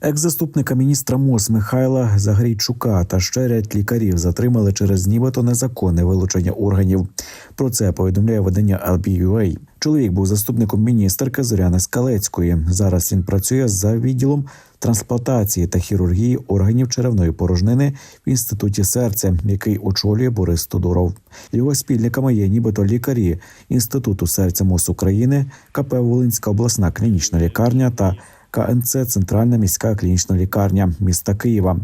Екс-заступника міністра МОЗ Михайла Загрійчука та ще ряд лікарів затримали через нібито незаконне вилучення органів. Про це повідомляє видання LBUA. Чоловік був заступником міністерки Зоряни Скалецької. Зараз він працює за відділом трансплантації та хірургії органів черевної порожнини в інституті серця, який очолює Борис Тодоров. Його спільниками є нібито лікарі інституту серця МОЗ України, КП Волинська обласна клінічна лікарня та КНЦ Центральна міська клінічна лікарня міста Києва.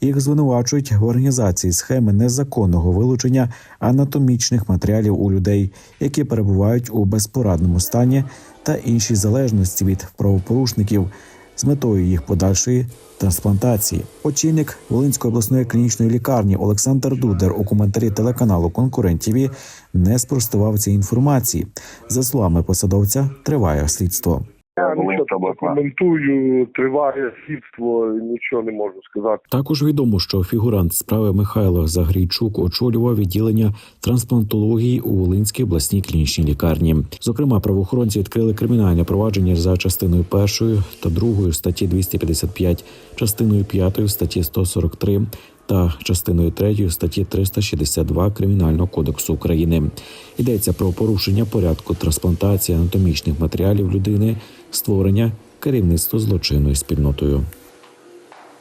Їх звинувачують в організації схеми незаконного вилучення анатомічних матеріалів у людей, які перебувають у безпорадному стані та іншій залежності від правопорушників з метою їх подальшої трансплантації. Очільник Волинської обласної клінічної лікарні Олександр Дудер у коментарі телеканалу Конкурент ТІВІ не спростував цієї інформації. За словами посадовця, триває слідство. Я нічого коментую, триває слідство, нічого не можу сказати. Також відомо, що фігурант справи Михайло Загрійчук очолював відділення трансплантології у Волинській обласній клінічній лікарні. Зокрема, правоохоронці відкрили кримінальне провадження за частиною першою та другою статті 255, частиною п'ятою статті 143 та частиною 3 статті 362 Кримінального кодексу України. Йдеться про порушення порядку трансплантації анатомічних матеріалів людини, створення керівництво злочинною спільнотою.